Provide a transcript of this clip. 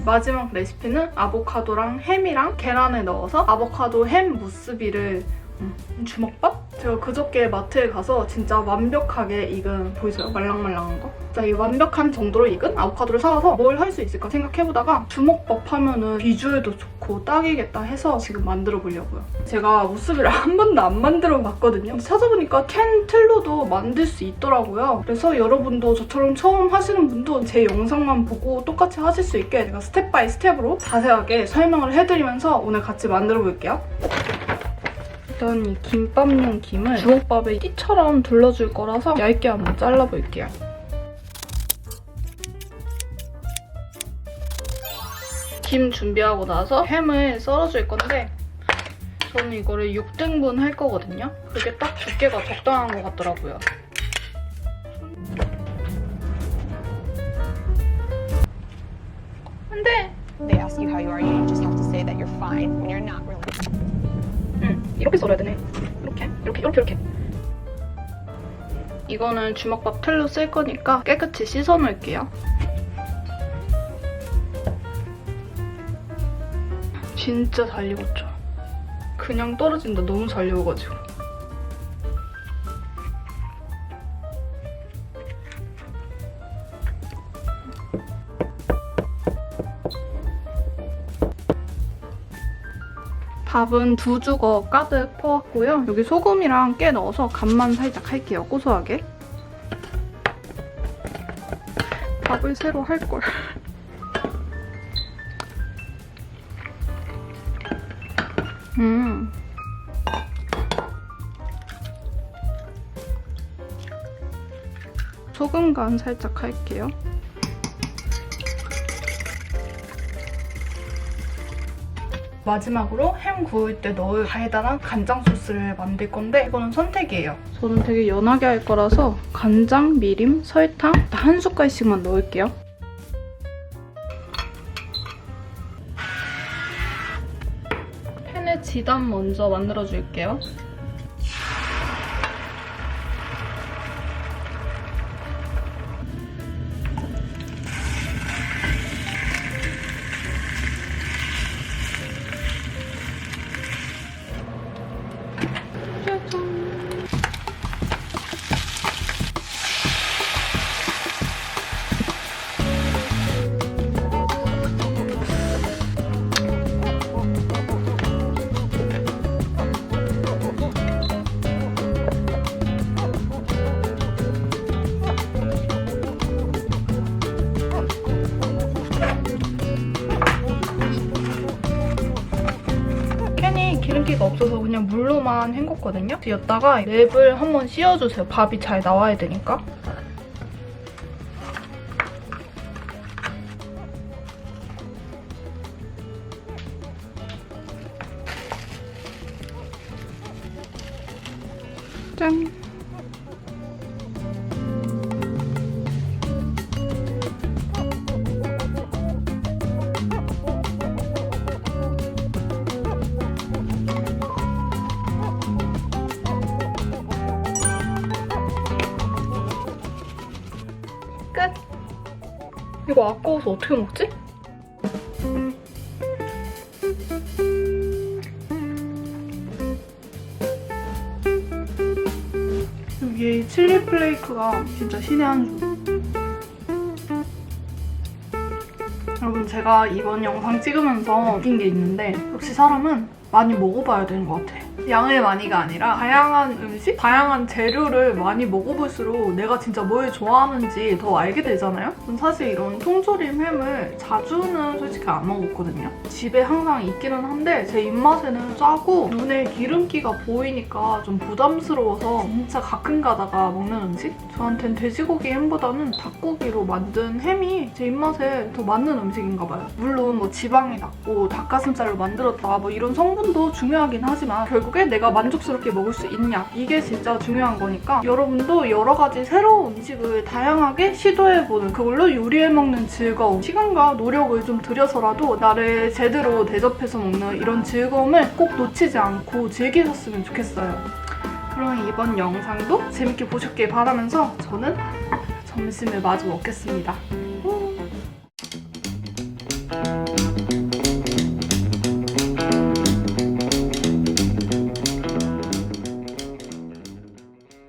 음, 마지막 레시피는 아보카도랑 햄이랑 계란에 넣어서 아보카도 햄 무스비를 음, 주먹밥? 제가 그저께 마트에 가서 진짜 완벽하게 익은 보이세요? 말랑말랑한 거? 진짜 이 완벽한 정도로 익은 아보카도를 사와서 뭘 할 수 있을까 생각해보다가 주먹밥 하면은 비주얼도 좋고 딱이겠다 해서 지금 만들어 보려고요. 제가 무스비를 한 번도 안 만들어 봤거든요. 찾아보니까 캔 틀로도 만들 수 있더라고요. 그래서 여러분도 저처럼 처음 하시는 분도 제 영상만 보고 똑같이 하실 수 있게 제가 스텝 바이 스텝으로 자세하게 설명을 해드리면서 오늘 같이 만들어 볼게요. 일단 이 김밥용 김을 주먹밥에 띠처럼 둘러줄 거라서 얇게 한번 잘라볼게요. 김 준비하고 나서 햄을 썰어줄 건데 저는 이거를 6등분 할 거거든요. 그게 딱 두께가 적당한 것 같더라고요. 안 돼! they ask you how you are, you just have to say that you're fine when you're not 이렇게 썰어야 되네. 이렇게, 이렇게, 이렇게, 이렇게. 이거는 주먹밥 틀로 쓸 거니까 깨끗이 씻어 놓을게요. 진짜 잘 익었죠? 그냥 떨어진다 너무 잘 익어가지고. 밥은 두 주거 가득 퍼왔고요. 여기 소금이랑 깨 넣어서 간만 살짝 할게요, 고소하게. 밥을 새로 할걸. 음. 소금 간 살짝 할게요. 마지막으로 햄 구울 때 넣을 달달한 간장 소스를 만들 건데 이거는 선택이에요. 저는 되게 연하게 할 거라서 간장, 미림, 설탕 한 숟갈씩만 넣을게요. 팬에 지단 먼저 만들어 줄게요. 기름기가 없어서 그냥 물로만 헹궜거든요. 여기다가 랩을 한번 씌워주세요. 밥이 잘 나와야 되니까. 짠. 이거 아까워서 어떻게 먹지? 여기 칠리 플레이크가 진짜 신의 한 수. 여러분 제가 이번 영상 찍으면서 느낀 게 있는데 역시 사람은 많이 먹어봐야 되는 것 같아. 양의 많이가 아니라 다양한 음식, 다양한 재료를 많이 먹어볼수록 내가 진짜 뭘 좋아하는지 더 알게 되잖아요? 전 사실 이런 통조림 햄을 자주는 솔직히 안 먹었거든요. 집에 항상 있기는 한데 제 입맛에는 짜고 눈에 기름기가 보이니까 좀 부담스러워서 진짜 가끔 가다가 먹는 음식? 저한텐 돼지고기 햄보다는 닭고기로 만든 햄이 제 입맛에 더 맞는 음식인가 봐요. 물론 뭐 지방이 낮고 닭가슴살로 만들었다 뭐 이런 성분 도 중요하긴 하지만 결국에 내가 만족스럽게 먹을 수 있냐 이게 진짜 중요한 거니까 여러분도 여러 가지 새로운 음식을 다양하게 시도해보는 그걸로 요리해 먹는 즐거움 시간과 노력을 좀 들여서라도 나를 제대로 대접해서 먹는 이런 즐거움을 꼭 놓치지 않고 즐기셨으면 좋겠어요. 그럼 이번 영상도 재밌게 보셨길 바라면서 저는 점심을 마저 먹겠습니다.